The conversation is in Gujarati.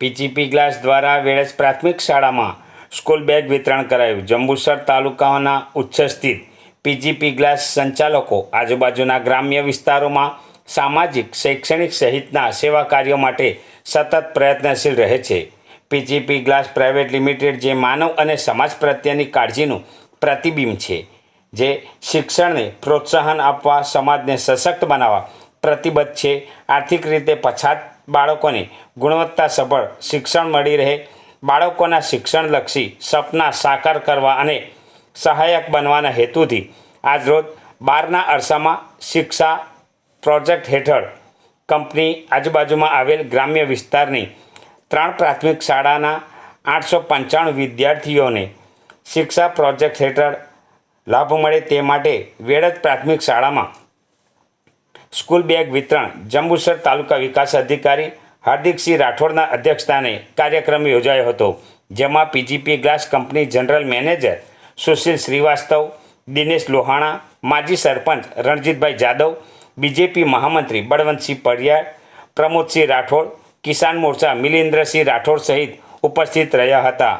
પીજીપી ગ્લાસ દ્વારા વેળસ પ્રાથમિક શાળામાં સ્કૂલ બેગ વિતરણ કરાયું. જંબુસર તાલુકાના ઉચ્ચ સ્થિત પીજીપી ગ્લાસ સંચાલકો આજુબાજુના ગ્રામ્ય વિસ્તારોમાં સામાજિક, શૈક્ષણિક સહિતના સેવા કાર્યો માટે સતત પ્રયત્નશીલ રહે છે. પીજીપી ગ્લાસ પ્રાઇવેટ લિમિટેડ જે માનવ અને સમાજ પ્રત્યેની કાળજીનું પ્રતિબિંબ છે, જે શિક્ષણને પ્રોત્સાહન આપવા, સમાજને સશક્ત બનાવવા પ્રતિબદ્ધ છે. આર્થિક રીતે પછાત બાળકોને ગુણવત્તાસભર શિક્ષણ મળી રહે. બાળકોના શિક્ષણલક્ષી સપના સાકાર કરવા અને સહાયક બનવાના હેતુથી આજરોજ બારના અરસામાં શિક્ષા પ્રોજેક્ટ હેઠળ કંપની આજુબાજુમાં આવેલ ગ્રામ્ય વિસ્તારની ત્રણ પ્રાથમિક શાળાના આઠસો પંચાણું વિદ્યાર્થીઓને શિક્ષા પ્રોજેક્ટ હેઠળ લાભ મળે તે માટે વેળજ પ્રાથમિક શાળામાં સ્કૂલ બેગ વિતરણ જંબુસર તાલુકા વિકાસ અધિકારી હાર્દિકસિંહ રાઠોડના અધ્યક્ષસ્થાને કાર્યક્રમ યોજાયો હતો, જેમાં PGP glass company general manager Sushil Srivastava, Dinesh Lohana, માજી સરપંચ રણજીતભાઈ જાદવ, બીજેપી મહામંત્રી બળવંતસિંહ પડિયાર, પ્રમોદસિંહ રાઠોડ, કિસાન મોરચા મિલિન્દ્રસિંહ રાઠોડ સહિત ઉપસ્થિત રહ્યા હતા.